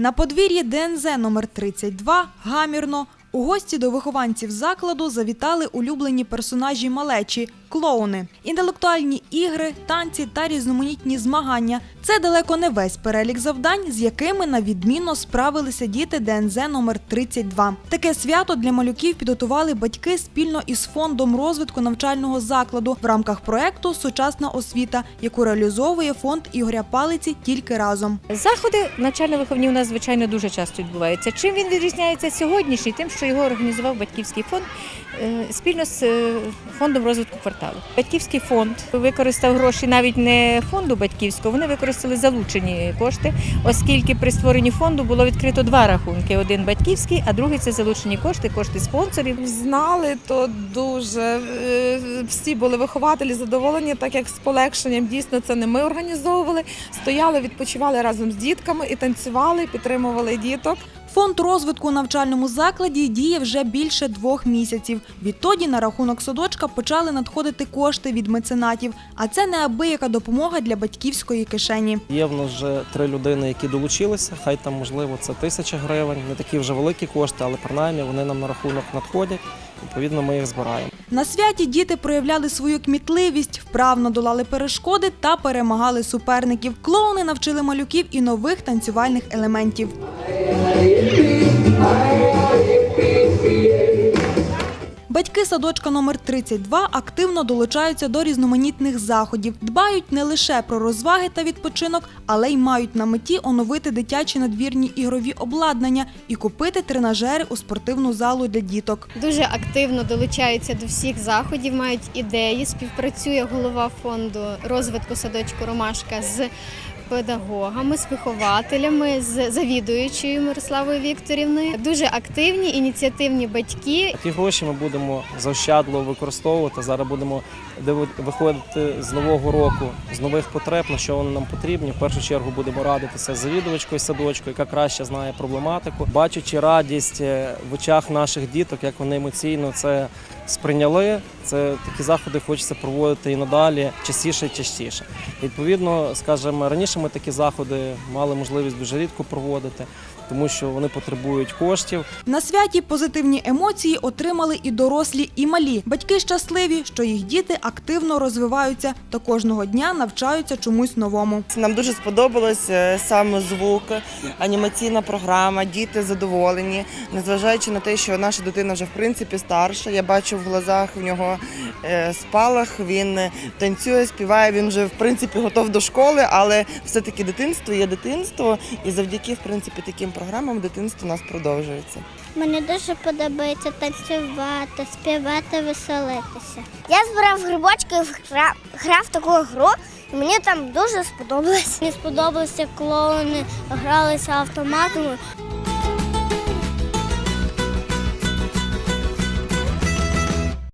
На подвір'ї ДНЗ номер 32 гамірно. У гості до вихованців закладу завітали улюблені персонажі малечі клоуни, інтелектуальні ігри, танці та різноманітні змагання. Це далеко не весь перелік завдань, з якими на відмінно справилися діти ДНЗ номер 32. Таке свято для малюків підготували батьки спільно із фондом розвитку навчального закладу в рамках проекту Сучасна освіта, яку реалізовує фонд Ігоря Палиці тільки разом. Заходи навчально-виховні у нас звичайно дуже часто відбуваються. Чим він відрізняється сьогоднішній? Тим, що його організував батьківський фонд е, спільно з е, фондом розвитку кварталу. Батьківський фонд використав гроші навіть не фонду батьківського, вони використали залучені кошти, оскільки при створенні фонду було відкрито два рахунки: один батьківський, а другий це залучені кошти, кошти спонсорів. Знали, то дуже е, всі були вихователі задоволені, так як з полегшенням дійсно це не ми організовували. Стояли, відпочивали разом з дітками і танцювали, підтримували діток. Фонд розвитку у навчальному закладі діє вже більше двох місяців. Відтоді на рахунок садочка почали надходити кошти від меценатів, а це неабияка допомога для батьківської кишені. Є в нас вже три людини, які долучилися. Хай там можливо це тисяча гривень, не такі вже великі кошти, але принаймні вони нам на рахунок надходять. Відповідно, ми їх збираємо. На святі діти проявляли свою кмітливість, вправно долали перешкоди та перемагали суперників. Клоуни навчили малюків і нових танцювальних елементів. Батьки садочка номер 32 активно долучаються до різноманітних заходів, дбають не лише про розваги та відпочинок, але й мають на меті оновити дитячі надвірні ігрові обладнання і купити тренажери у спортивну залу для діток. Дуже активно долучаються до всіх заходів, мають ідеї. Співпрацює голова фонду розвитку садочку Ромашка з педагогами, з вихователями, з завідуючою Мирославою Вікторівною. Дуже активні ініціативні батьки. Ті гроші ми будемо заощадливо використовувати. Зараз будемо виходити з нового року, з нових потреб, на що вони нам потрібні. В першу чергу будемо радитися з завідувачкою садочку, яка краще знає проблематику, бачачи радість е, в очах наших діток, як вони емоційно це сприйняли. Це такі заходи хочеться проводити і надалі частіше і частіше. Відповідно, скажімо, раніше ми такі заходи мали можливість дуже рідко проводити, тому що вони потребують коштів. На святі позитивні емоції отримали і дорослі, і малі. Батьки щасливі, що їх діти активно розвиваються та кожного дня навчаються чомусь новому. Нам дуже сподобалось е, сам звук, анімаційна програма, діти задоволені, незважаючи на те, що наша дитина вже в принципі старша. Я бачу в глазах в нього е, спалах. Він танцює, співає. Він вже в принципі готов до школи, але все-таки дитинство є дитинство, і завдяки в принципі таким програмам дитинство у нас продовжується. Мені дуже подобається танцювати, співати, веселитися. Я збирав грибочки, грав, грав таку гру, і мені там дуже сподобалось. Мені сподобалося клоуни, гралися автоматами.